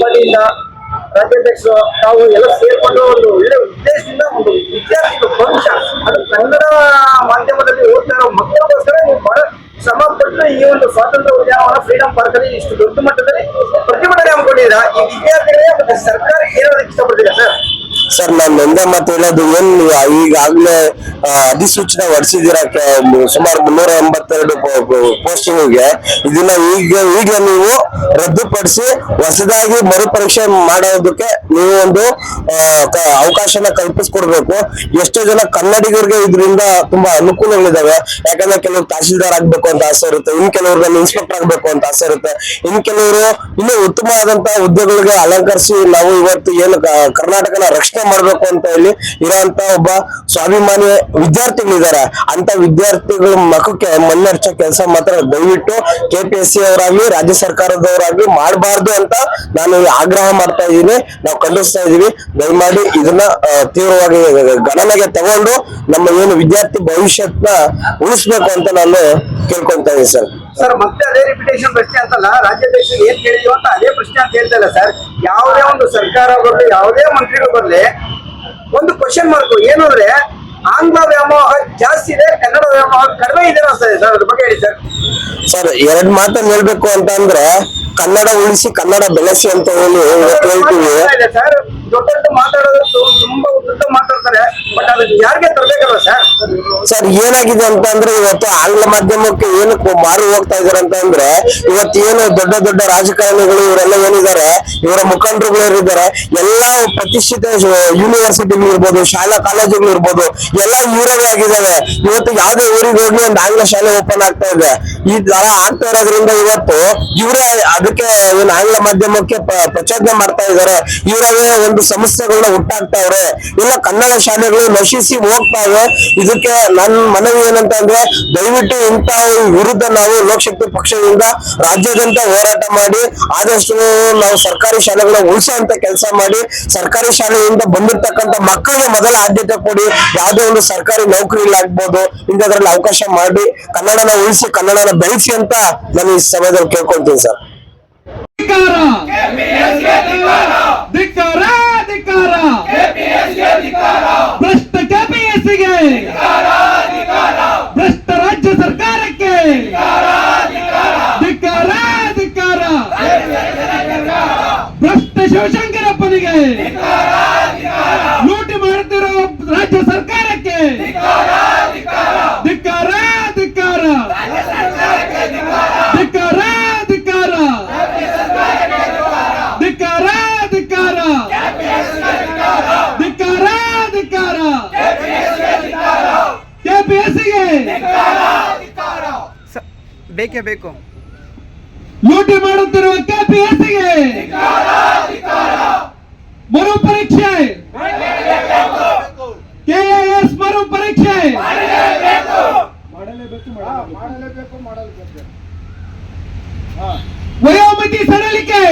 ಪಾರ್ಟಿಯಿಂದ ರಾಜ್ಯಾಧ್ಯಕ್ಷರು ತಾವು ಎಲ್ಲ ಸೇರ್ಕೊಂಡು ಒಂದು ಒಳ್ಳೆ ಉದ್ದೇಶದಿಂದ ಒಂದು ವಿದ್ಯಾರ್ಥಿಗಳು ಭವಿಷ್ಯ ಅದು ಕನ್ನಡ ಮಾಧ್ಯಮದಲ್ಲಿ ಓದ್ತಾ ಇರೋ ಮಕ್ಕಳಿಗೋಸ್ಕರ ನೀವು ಬಹಳ ಶ್ರಮ ಪಟ್ಟು ಈ ಒಂದು ಸ್ವಾತಂತ್ರ್ಯ ಉದ್ಯಾನವನ ಫ್ರೀಡಮ್ ಪಾರ್ಕ್ ಅಲ್ಲಿ ಇಷ್ಟು ದೊಡ್ಡ ಮಟ್ಟದಲ್ಲಿ ಪ್ರತಿಭಟನೆ ಹಮ್ಮಿಕೊಂಡಿದ್ದೀರಾ ಈ ವಿದ್ಯಾರ್ಥಿಗಳಿಗೆ ಮತ್ತೆ ಸರ್ಕಾರ ಏನೋ ಇಷ್ಟಪಡ್ತೀರಾ ಸರ್? ಸರ್, ನಾನು ಒಂದೇ ಮತ್ತೆ ಹೇಳೋದು ಏನ್ ಈಗಾಗಲೇ ಅಧಿಸೂಚನೆ ಹೊರಡಿಸಿದ್ದೀರಾ ಸುಮಾರು ಮುನ್ನೂರ ಎಂಬತ್ತೆರಡು ಪೋಸ್ಟಿಂಗ್ಗೆ. ಇದನ್ನ ಈಗ ಈಗ ನೀವು ರದ್ದುಪಡಿಸಿ ಹೊಸದಾಗಿ ಮರುಪರೀಕ್ಷೆ ಮಾಡೋದಕ್ಕೆ ನೀವು ಒಂದು ಅವಕಾಶನ ಕಲ್ಪಿಸ್ಕೊಡ್ಬೇಕು. ಎಷ್ಟೋ ಜನ ಕನ್ನಡಿಗರಿಗೆ ಇದರಿಂದ ತುಂಬಾ ಅನುಕೂಲಗಳಿದಾವೆ. ಯಾಕಂದ್ರೆ ಕೆಲವರು ತಹಸೀಲ್ದಾರ್ ಆಗ್ಬೇಕು ಅಂತ ಆಸೆ ಇರುತ್ತೆ. ಇನ್ ಕೆಲವ್ರಿಗೆ ಇನ್ಸ್ಪೆಕ್ಟರ್ ಆಗ್ಬೇಕು ಅಂತ ಆಸೆ ಇರುತ್ತೆ. ಇನ್ ಕೆಲವರು ಇನ್ನೂ ಉತ್ತಮವಾದಂತಹ ಹುದ್ದೆಗಳಿಗೆ ಅಲಂಕರಿಸಿ ನಾವು ಇವತ್ತು ಏನು ಕರ್ನಾಟಕನ ರಕ್ಷಣೆ ಮಾಡ್ಬೇಕು ಅಂತ ಹೇಳಿ ಇರೋಂತ ಒಬ್ಬ ಸ್ವಾಭಿಮಾನಿ ವಿದ್ಯಾರ್ಥಿಗಳಿದ್ದಾರೆ. ಅಂತ ವಿದ್ಯಾರ್ಥಿಗಳ ಮಖಕ್ಕೆ ಮಣ್ಣರ್ಚೋ ಕೆಲಸ ಮಾತ್ರ ದಯವಿಟ್ಟು ಕೆ ಪಿ ಎಸ್ ಸಿ ಅವರಾಗ್ಲಿ, ರಾಜ್ಯ ಸರ್ಕಾರದವರಾಗ್ಲಿ ಮಾಡಬಾರ್ದು ಅಂತ ನಾನು ಆಗ್ರಹ ಮಾಡ್ತಾ ಇದ್ದೀನಿ. ನಾವು ಖಂಡಿಸ್ತಾ ಇದೀವಿ ದಯಮಾಡಿ ಇದನ್ನ ತೀವ್ರವಾಗಿ ಗಣನೆಗೆ ತಗೊಂಡು ನಮ್ಮ ಏನು ವಿದ್ಯಾರ್ಥಿ ಭವಿಷ್ಯತ್ನ ಉಳಿಸ್ಬೇಕು ಅಂತ ನಾನು ಕೇಳ್ಕೊಂತ ಇದ್ದೀನಿ, ಸರ್. ಸರ್, ಮತ್ತೆ ಅದೇ ರಿಪಿಟೇಷನ್ ಪ್ರಶ್ನೆ ಅಂತಲ್ಲ ರಾಜ್ಯಾಧ್ಯಕ್ಷರು ಏನ್ ಕೇಳಿದ್ರು ಅಂತ ಅದೇ ಪ್ರಶ್ನೆ ಅಂತ ಹೇಳ್ತಾ ಇಲ್ಲ, ಸರ್. ಯಾವುದೇ ಒಂದು ಸರ್ಕಾರ ಬರಲಿ ಯಾವುದೇ ಮಂತ್ರಿಗಳು ಬರಲಿ ಒಂದು ಕ್ವಶನ್ ಮಾರ್ಕ್ ಏನು ಅಂದ್ರೆ ಆಂಗ್ಲ ವ್ಯಾಮೋಹ ಜಾಸ್ತಿ ಇದೆ ಕನ್ನಡ ವ್ಯಾಮೋಹ ಕಡಿಮೆ ಇದೆ ಅನ್ಸ್ತದೆ ಸರ್ ಅದ್ರ ಬಗ್ಗೆ ಹೇಳಿ ಸರ್. ಸರ್ ಎರಡ್ ಮಾತನ್ನ ಹೇಳ್ಬೇಕು ಅಂತ ಅಂದ್ರೆ ಕನ್ನಡ ಉಳಿಸಿ ಕನ್ನಡ ಬೆಳೆಸಿ ಅಂತ ಹೇಳಿ ಹೇಳ್ತೀವಿ. ಸರ್ ದೊಡ್ಡ ದೊಡ್ಡ ಮಾತಾಡೋದು ತುಂಬಾ ಉದ್ದ ಮಾತಾಡ್ತಾರೆ ಬಟ್ ಅದಕ್ಕೆ ಯಾರಿಗೆ ತರಬೇಕಲ್ಲ ಸರ್? ಸರ್, ಏನಾಗಿದೆ ಅಂತ ಅಂದ್ರೆ ಇವತ್ತು ಆಂಗ್ಲ ಮಾಧ್ಯಮಕ್ಕೆ ಏನು ಮಾರು ಹೋಗ್ತಾ ಇದಾರೆ ಅಂತ ಅಂದ್ರೆ ಇವತ್ತು ಏನು ದೊಡ್ಡ ದೊಡ್ಡ ರಾಜಕಾರಣಿಗಳು ಇವರೆಲ್ಲ ಏನಿದ್ದಾರೆ, ಇವರ ಮುಖಂಡರುಗಳು ಏನಿದ್ದಾರೆ, ಎಲ್ಲಾ ಪ್ರತಿಷ್ಠಿತ ಯೂನಿವರ್ಸಿಟಿಗಳು ಇರ್ಬೋದು, ಶಾಲಾ ಕಾಲೇಜುಗಳು ಇರ್ಬೋದು, ಎಲ್ಲಾ ಇವರೇ ಆಗಿದ್ದಾವೆ. ಇವತ್ತು ಯಾವ್ದೇ ಊರಿಗೆ ಹೋಗಿ ಒಂದು ಆಂಗ್ಲ ಶಾಲೆ ಓಪನ್ ಆಗ್ತಾ ಇದೆ. ಈ ತರ ಆಗ್ತಾ ಇರೋದ್ರಿಂದ ಇವತ್ತು ಇವರೇ ಅದಕ್ಕೆ ಏನು ಆಂಗ್ಲ ಮಾಧ್ಯಮಕ್ಕೆ ಪ್ರಚೋದನೆ ಮಾಡ್ತಾ ಇದ್ದಾರೆ. ಇವರೇ ಒಂದು ಸಮಸ್ಯೆಗಳನ್ನ ಹುಟ್ಟಾಗ್ತಾವ್ರೆ ಇಲ್ಲ ಕನ್ನಡ ಶಾಲೆಗಳು ನಶಿಸಿ ಹೋಗ್ತಾವೆ ಇದಕ್ಕೆ ನನ್ನ ಮನವಿ ಏನಂತ ಅಂದ್ರೆ ದಯವಿಟ್ಟು ಇಂಥ ವಿರುದ್ಧ ನಾವು ಲೋಕಶಕ್ತಿ ಪಕ್ಷದಿಂದ ರಾಜ್ಯಾದ್ಯಂತ ಹೋರಾಟ ಮಾಡಿ ಆದಷ್ಟು ನಾವು ಸರ್ಕಾರಿ ಶಾಲೆಗಳನ್ನ ಉಳಿಸುವಂತ ಕೆಲಸ ಮಾಡಿ ಸರ್ಕಾರಿ ಶಾಲೆಯಿಂದ ಬಂದಿರ್ತಕ್ಕಂಥ ಮಕ್ಕಳಿಗೆ ಮೊದಲ ಆದ್ಯತೆ ಕೊಡಿ ಯಾವುದೇ ಒಂದು ಸರ್ಕಾರಿ ನೌಕರಿ ಆಗ್ಬೋದು ಇಂಥದ್ರಲ್ಲಿ ಅವಕಾಶ ಮಾಡಿ ಕನ್ನಡನ ಉಳಿಸಿ ಕನ್ನಡನ ಬೆಳೆಸಿ ಅಂತ ನಾನು ಈ ಸಮಯದಲ್ಲಿ ಕೇಳ್ಕೊಳ್ತೀನಿ ಸರ್. ಧಿಕ್ಕಾರ! ಧಿಕ್ಕಾರ ಧಿಕ್ಕಾರ ಭ್ರಷ್ಟ ಕೆಪಿಎಸ್ಸಿಗೆ ಭ್ರಷ್ಟ ರಾಜ್ಯ ಸರ್ಕಾರಕ್ಕೆ ಧಿಕ್ಕಾರ ಧಿಕ್ಕಾರ ಭ್ರಷ್ಟ ಶಿವಶಂಕರಪ್ಪನಿಗೆ ಬೇಕೇ ಬೇಕು. ಲೂಟಿ ಮಾಡುತ್ತಿರುವ ಕೆಪಿಎಸ್ಸಿಗೆ ಮರುಪರೀಕ್ಷೆ. ಕೆಎಎಸ್ ಮರು ಮರುಪರೀಕ್ಷೆ ವಯೋಮಿತಿ ಸಡಲಿಕೆ.